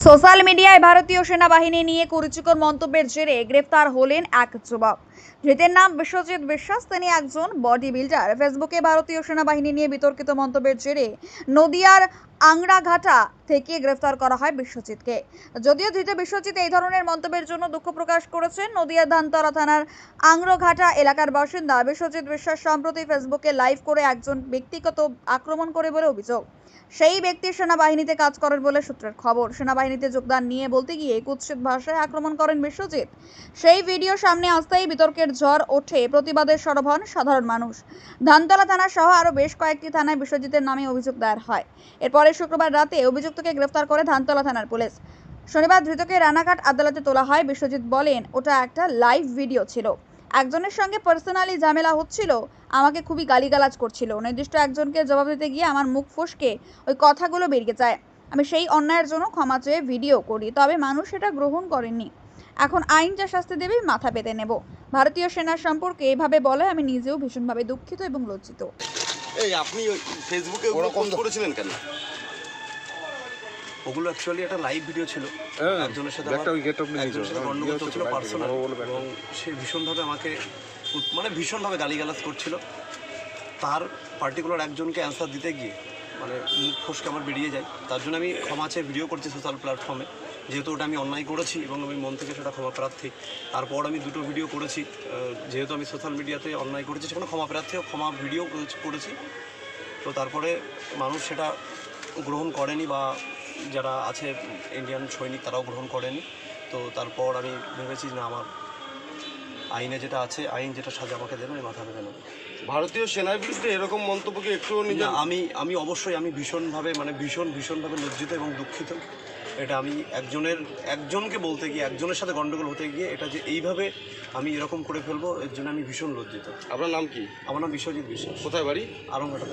Social মিডিয়ায় ভারতীয় সেনাবাহিনী নিয়ে কুরুচিকর মন্তব্যের জেরে গ্রেফতার হলেন এক যুবক। ধৃতের নাম বিশ্বজিৎ বিশ্বাস। তিনি একজন বডি বিল্ডার। ফেসবুকে ভারতীয় সেনাবাহিনী নিয়ে বিতর্কিত মন্তব্যের জেরে নদিয়ার আংরাঘাটা থেকে গ্রেফতার করা হয় বিশ্বজিৎকে। যদিও ধৃত বিশ্বজিৎ এই ধরনের মন্তব্যের জন্য দুঃখ প্রকাশ করেছেন নদিয়ার ধানতলা থানার আংরঘাটা এলাকার বাসিন্দা বিশ্বজিৎ বিশ্বাস সম্প্রতি ফেসবুকে লাইভ করে একজন ব্যক্তিগত আক্রমণ করে বলে অভিযোগ। সেই ব্যক্তি সেনাবাহিনীতে কাজ করেন বলে সূত্রের খবর। সেনাবাহিনীতে যোগদান নিয়ে বলতে গিয়ে কুৎসিত ভাষায় আক্রমণ করেন বিশ্বজিৎ। সেই ভিডিও সামনে আসতেই বিতর্কের ঝড় ওঠে প্রতিবাদের সরব হন সাধারণ মানুষ। ধানতলা থানা সহ আরও বেশ কয়েকটি থানায় বিশ্বজিতের নামে অভিযোগ দায়ের হয়। এরপরে শুক্রবার রাতে অভিযুক্তকে গ্রেফতার করে ধানতলা থানার পুলিশ। শনিবার ধৃতকে রানাঘাট আদালতে তোলা হয়। বিশ্বজিৎ বলেন, ওটা একটা লাইভ ভিডিও ছিল। একজনের সঙ্গে পার্সোনালি ঝামেলা হচ্ছিল, আমাকে খুবই গালিগালাজ করছিল। নির্দিষ্ট একজনকে জবাব দিতে গিয়ে আমার মুখ ফসকে ওই কথাগুলো বেরিয়ে যায়। আমি সেই অন্যায়ের জন্য ক্ষমা চেয়ে ভিডিও করি, তবে মানুষ সেটা গ্রহণ করেননি। এখন আইন যা শাস্তি দেবে, মাথা পেতে নেব। ভারতীয় সেনার সম্পর্কে এভাবে বলে আমি নিজেও ভীষণভাবে দুঃখিত এবং লজ্জিত। এই আপনি ফেসবুকে করেছিলেন কেন? ওগুলো অ্যাকচুয়ালি একটা লাইভ ভিডিও ছিল। হ্যাঁ, একজনের সাথে ওই গেটটা একজনের সাথে হ্যাঁ, গন্ডগোল চলছিল পার্সোনাল বড় ব্যাগটা। এবং সে ভীষণভাবে আমাকে মানে ভীষণভাবে গালিগালাজ করছিল। তার পার্টিকুলার একজনকে অ্যান্সার দিতে গিয়ে মানে মুখ ফসকে আমার বেরিয়ে যায়। তার জন্য আমি ক্ষমা চেয়ে ভিডিও করছি সোশ্যাল প্ল্যাটফর্মে যেহেতু ওটা আমি অন্যায় করেছি এবং আমি মন থেকে সেটা ক্ষমা প্রার্থী। তারপর আমি দুটো ভিডিও করেছি। যেহেতু আমি সোশ্যাল মিডিয়াতে অন্যায় করেছি, সেখানে ক্ষমা প্রার্থী ক্ষমা ভিডিও করেছি তো তারপরে মানুষ সেটা গ্রহণ করেনি বা যারা আছে ইন্ডিয়ান সৈনিক, তারাও গ্রহণ করেনি। তো তারপর আমি ভেবেছি না, আমার আইনে যেটা আছে আইন যেটা সাজা আমাকে দেবে আমি মাথা নেব ভারতীয় সেনার বিরুদ্ধে এরকম মন্তব্যকে একটু না, আমি আমি অবশ্যই আমি ভীষণভাবে মানে ভীষণ ভীষণভাবে লজ্জিত এবং দুঃখিত। এটা আমি একজনের একজনকে বলতে গিয়ে একজনের সাথে গন্ডগোল হতে গিয়ে এটা যে এইভাবে আমি এরকম করে ফেলব এর জন্য আমি ভীষণ লজ্জিত। আপনার নাম কি? আমার নাম বিশ্বজিৎ বিশ্বাস। কোথায় বাড়ি? আরঙ্গাটা